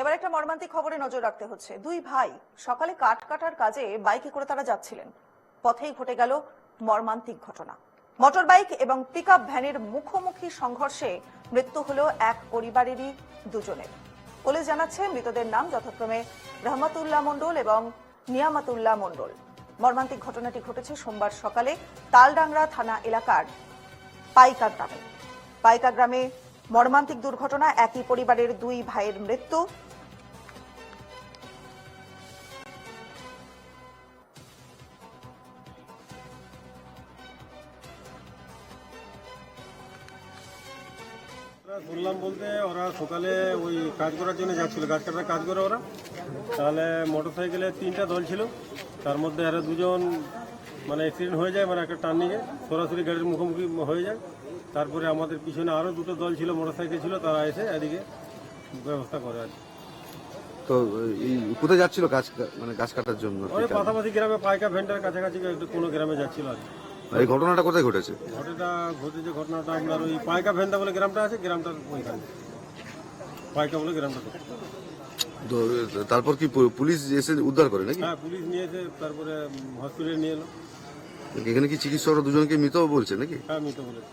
এবার একটা মর্মান্তিক খবরে নজর রাখতে হচ্ছে। দুই ভাই সকালে কাঠ কাটার কাজে বাইকে করে তারা যাচ্ছিলেন। পথেই ঘটে গেল মর্মান্তিক ঘটনা। মোটর বাইক এবং পিকআপ ভ্যানের মুখোমুখি সংঘর্ষে মৃত্যু হলো এক পরিবারেরই দুজনের। পুলিশ জানাচ্ছে মৃতদের নাম যথাক্রমে রহমতুল্লাহ মণ্ডল এবং নিয়ামাতুল্লাহ মণ্ডল। মর্মান্তিক ঘটনাটি ঘটেছে সোমবার সকালে তালডাংরা থানা এলাকার পাইকা গ্রামে। পাইকা গ্রামে মর্মান্তিক দুর্ঘটনা, একই পরিবারের দুই ভাইয়ের মৃত্যু। শুনলাম বলতে ওরা সকালে ওই কাজ করার জন্য যাচ্ছিল, গাছ কাটার কাজ করে ওরা। তাহলে মোটর সাইকেলে তিনটা দল ছিল, তার মধ্যে আরও দুজন মানে অ্যাক্সিডেন্ট হয়ে যায় মানে একটা টার্নিংয়ে সরাসরি গাড়ির মুখোমুখি হয়ে যায়। তারপরে আমাদের পিছনে আরও দুটো দল ছিল মোটর সাইকেল ছিল তারা এসে এদিকে ব্যবস্থা করে আর কি। তো এই কোথায় যাচ্ছিল গাছ কা- মানে গাছ কাটার জন্য? ওই পাশাপাশি গ্রামে পাইকা ভেন্টার কাছাকাছি একটু কোনো গ্রামে যাচ্ছিল আর কি। এই ঘটনাটা কোথায় ঘটেছে? ঘটনাটা ঘটেছে ঘটনাটা আপনার ওই পাইকা ভেন্টা বলে গ্রামটা আছে গ্রামটার ওইখানে। পাইকা বলে গ্রামটা তো তারপর কি পু- পুলিশ এসে উদ্ধার করে নাকি? হ্যাঁ পুলিশ নিয়ে এসে তারপরে হসপিটালে নিয়ে এলো। এখানে কি চিকিৎসকরা দুজনকে মৃত বলছে নাকি? হ্যাঁ মৃত বলেছে।